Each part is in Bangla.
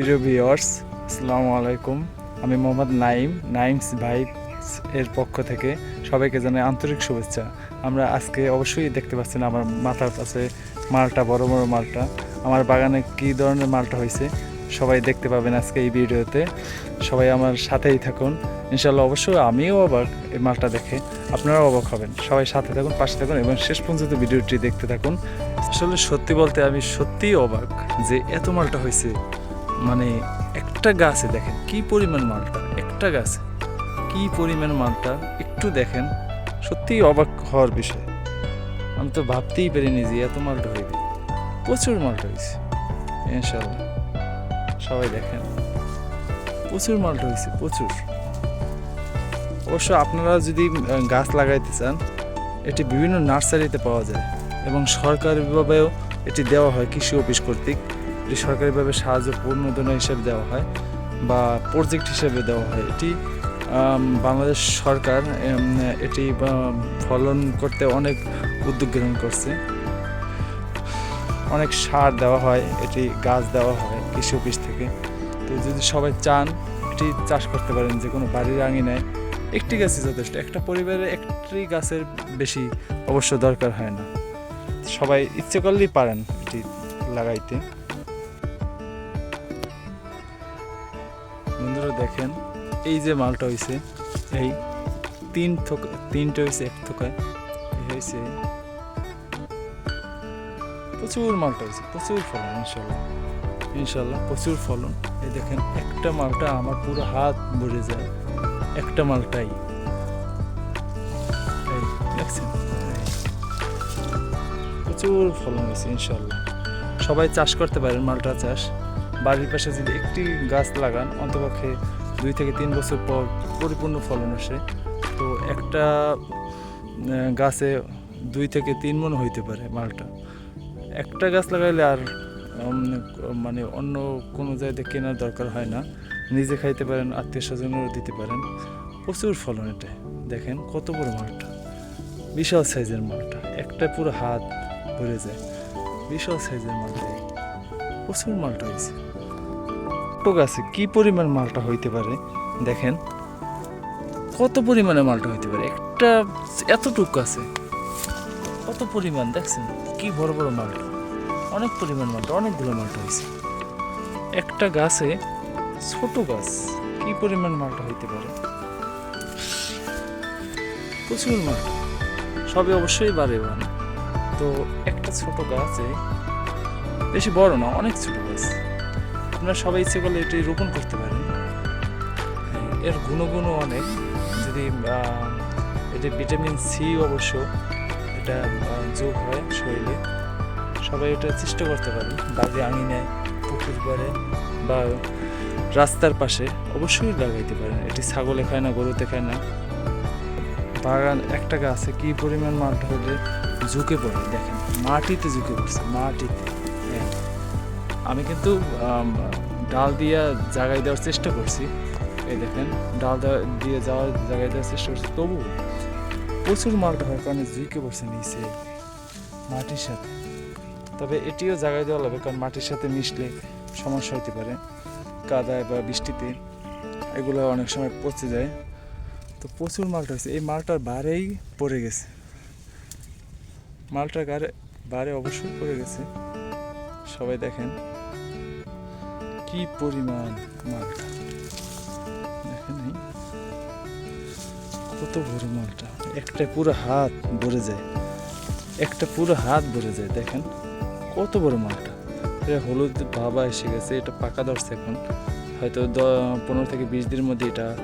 প্রিয় ভিওর্স আসসালামু আলাইকুম। আমি মোহাম্মদ নাইম নাইমস ভাই এর পক্ষ থেকে সবাইকে জানাই আন্তরিক শুভেচ্ছা। আমরা আজকে অবশ্যই দেখতে পাচ্ছেন আমার মাথার কাছে মালটা, বড় বড় মালটা। আমার বাগানে কি ধরনের মালটা হয়েছে সবাই দেখতে পাবেন আজকে এই ভিডিওতে। সবাই আমার সাথেই থাকুন। ইনশাল্লাহ অবশ্যই আমিও অবাক এই মালটা দেখে আপনারাও অবাক হবেন। সবাই সাথে থাকুন, পাশে থাকুন এবং শেষ পর্যন্ত ভিডিওটি দেখতে থাকুন। আসলে সত্যি বলতে আমি সত্যিই অবাক যে এত মালটা হয়েছে। মানে একটা গাছে দেখেন, কি পরিমাণ মালটা, একটা গাছে, কি পরিমাণ মালটা, একটু দেখেন, সত্যিই অবাক হওয়ার বিষয়। আমি তো ভাবতেই পারিনি যে এত মালটা হইবে প্রচুর মালটা হয়েছে ইনশাল্লাহ সবাই দেখেন, প্রচুর মালটা হয়েছে, প্রচুর। অবশ্য আপনারা যদি গাছ লাগাইতে চান, এটি বিভিন্ন নার্সারিতে পাওয়া যায় এবং সরকারিভাবেও এটি দেওয়া হয় কৃষি অফিস কর্তৃক। এটি সরকারিভাবে সাহায্য পূর্ণদনা হিসেবে দেওয়া হয় বা প্রজেক্ট হিসেবে দেওয়া হয়। এটি বাংলাদেশ সরকার এটি ফলন করতে অনেক উদ্যোগ গ্রহণ করছে। অনেক সার দেওয়া হয়, এটি গাছ দেওয়া হয় কৃষি অফিস থেকে। তো যদি সবাই চান, এটি চাষ করতে পারেন যে কোনো বাড়ির আঙিনায়। একটি গাছই যথেষ্ট, একটা পরিবারে একটি গাছের বেশি অবশ্য দরকার হয় না। সবাই ইচ্ছে করলেই পারেন এটি লাগাইতে। দেখেন, এই যে মালটা হয়েছে এই তিন থোকা, তিনটে হয়েছে এক থোকায় হয়েছে প্রচুর মালটা হয়েছে প্রচুর ফলন ইনশাল্লাহ ইনশাল্লাহ প্রচুর ফলন। এই দেখেন, একটা মালটা আমার পুরো হাত ভরে যায়, একটা মালটাই। দেখছেন? প্রচুর ফলন হয়েছে ইনশাল্লাহ সবাই চাষ করতে পারেন মালটা চাষ। বাড়ির পাশে যদি একটি গাছ লাগান, অন্তপক্ষে দুই থেকে তিন বছর পর পরিপূর্ণ ফলন আসে। তো একটা গাছে দুই থেকে তিন মন হইতে পারে মালটা। একটা গাছ লাগাইলে আর মানে অন্য কোনো জায়গায় কেনার দরকার হয় না। নিজে খাইতে পারেন, আত্মীয় স্বজনেরও দিতে পারেন। প্রচুর ফলন এটা দেখেন কত বড় মালটা। বিশাল সাইজের মালটা। একটা পুরো হাত ভরে যায়। বিশাল সাইজের মালটা। প্রচুর মালটা হয়েছে। ছোট গাছে কি পরিমাণ মালটা হইতে পারে? দেখেন। কত পরিমাণে মালটা হইতে পারে? একটা এতটুকু আছে। কত পরিমাণ? দেখছেন? কি বড় বড় মালটা অনেক পরিমাণ মালটা, অনেকগুলো মালটা হয়েছে একটা গাছে, ছোট গাছ, কি পরিমাণ মালটা হইতে পারে? প্রচুর মালটা সবই অবশ্যই বাড়ে বান তো একটা ছোট গাছে, বেশি বড় না, অনেক ছোট গাছ। আপনারা সবাই ইচ্ছে করলে এটি রোপণ করতে পারেন এর গুণগুণও অনেক। যদি এটি ভিটামিন সি অবশ্য এটা যোগ হয় শরীরে, সবাই এটা চেষ্টা করতে পারেন বাড়ি আঙিনায়, পুকুর পাড়ে বা রাস্তার পাশে অবশ্যই লাগাইতে পারেন এটি ছাগলে খায় না, গরুতে খায় না। বাগান, একটা গাছে কি পরিমাণ মাঠ হলে ঝুঁকে পড়ে? দেখেন, মাটিতে ঝুঁকে পড়ছে, মাটিতে। আমি কিন্তু ডাল দিয়ে জাগাই দেওয়ার চেষ্টা করছি। এই দেখেন, ডাল দিয়ে যাওয়ার জায়গায় দেওয়ার চেষ্টা করছি। তবু প্রচুর মালটা ধরার কারণে ঝুঁকে পড়ছে নিচে, মাটির সাথে। তবে এটিও জায়গায় দেওয়া লাগবে, কারণ মাটির সাথে মিশলে সমস্যা হতে পারে। কাদায় বা বৃষ্টিতে এগুলো অনেক সময় পচে যায়। তো প্রচুর মালটা হয়েছে এই মালটার বারেই পড়ে গেছে। মালটার গাড়ে বারে অবশ্যই পড়ে গেছে। সবাই দেখেন। কি পরিমাণ মালটা? দেখেন কত বড় মালটা। একটা পুরো হাত ভরে যায়। একটা পুরো হাত ভরে যায়, দেখেন। কত বড় মালটা। এটা হলুদ বাবা এসে গেছে, এটা পাকা ধরছে এখন। হয়তো পনেরো থেকে বিশ দিনের মধ্যে এটা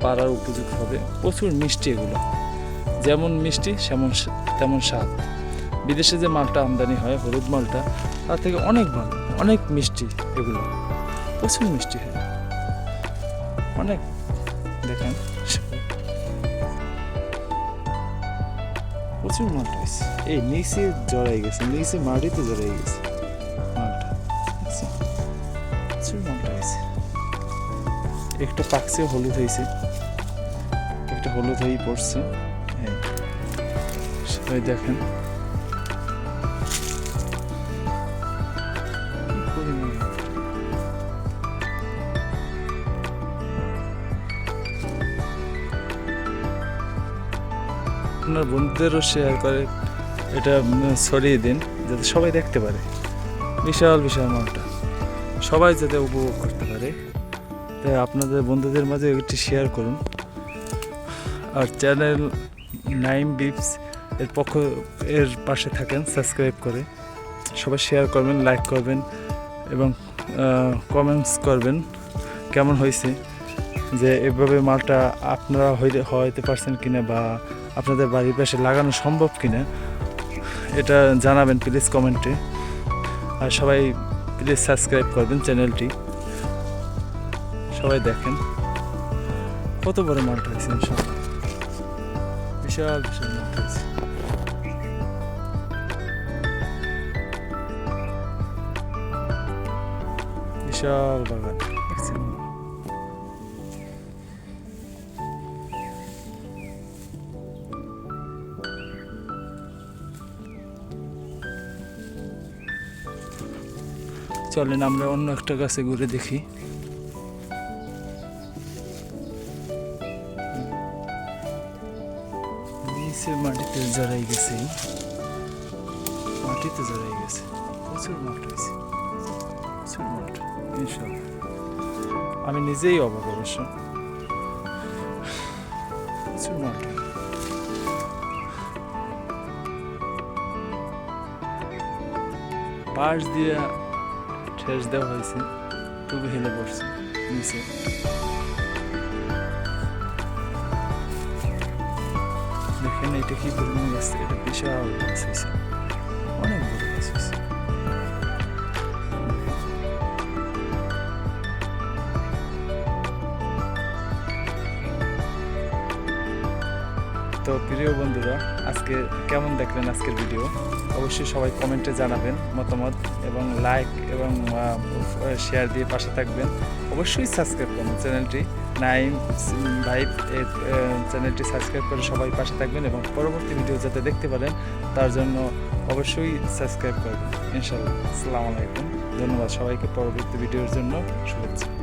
পাড়ার উপযুক্ত হবে। প্রচুর মিষ্টি এগুলো। যেমন মিষ্টি, সেমন তেমন স্বাদ। বিদেশে যে মালটা আমদানি হয়, হলুদ মালটা, তার থেকে অনেক ভালো। অনেক মিষ্টি এগুলো। প্রচুর মিষ্টি হয়। অনেক, দেখেন। প্রচুর মালটা হয়েছে। এই নিচে জড়াই গেছে, নিচে মাটিতে জড়াই গেছে। মালটা প্রচুর হয়েছে। একটা পাকছে, হলুদ হয়েছে। একটা হলুদ হয়ে পড়ছে। সবাই দেখেন। আপনার বন্ধুদেরও শেয়ার করে, এটা ছড়িয়ে দিন, যাতে সবাই দেখতে পারে। বিশাল বিশাল মালটা সবাই যাতে উপভোগ করতে পারে। তাই আপনাদের বন্ধুদের মাঝে একটি শেয়ার করুন। আর চ্যানেল নাইম বিপস এর পক্ষ, এর পাশে থাকেন সাবস্ক্রাইব করে। সবাই শেয়ার করবেন লাইক করবেন এবং কমেন্টস করবেন কেমন হয়েছে? যে এভাবে মালটা আপনারা হইতে হইতে পারছেন কিনা বা আপনাদের বাড়ির পাশে লাগানো সম্ভব কিনা, এটা জানাবেন প্লিজ কমেন্টে আর সবাই প্লিজ সাবস্ক্রাইব করবেন চ্যানেলটি সবাই দেখেন। কত বড় মালটা হয়েছে বিশাল বিশাল বিশাল বাগান। চলেন, আমরা অন্য একটা গাছে ঘুরে দেখি। নিচে মাটিতে জড়াই গেছে। মাটিতে জড়াই গেছে। প্রচুর মাঠ হয়েছে প্রচুর মাঠ, ইনশাল্লাহ। আমি নিজেই অবাক অবশ্য। প্রচুর মাঠ। পাশ দিয়ে ঠেস দেওয়া হয়েছে তবু হেলে পড়ছে নিচে দেখেন এটা কি গাছ এটা বিশাল অনেক বড় তো প্রিয় বন্ধুরা, আজকে কেমন দেখলেন আজকের ভিডিও অবশ্যই সবাই কমেন্টে জানাবেন মতামত এবং লাইক এবং শেয়ার দিয়ে পাশে থাকবেন। অবশ্যই সাবস্ক্রাইব করুন চ্যানেলটি। নাইন এর চ্যানেলটি সাবস্ক্রাইব করে সবাই পাশে থাকবেন এবং পরবর্তী ভিডিও যাতে দেখতে পারেন, তার জন্য অবশ্যই সাবস্ক্রাইব করবেন। ইনশাল্লাহ আসসালামু আলাইকুম। ধন্যবাদ সবাইকে পরবর্তী ভিডিওর জন্য। শুভেচ্ছা।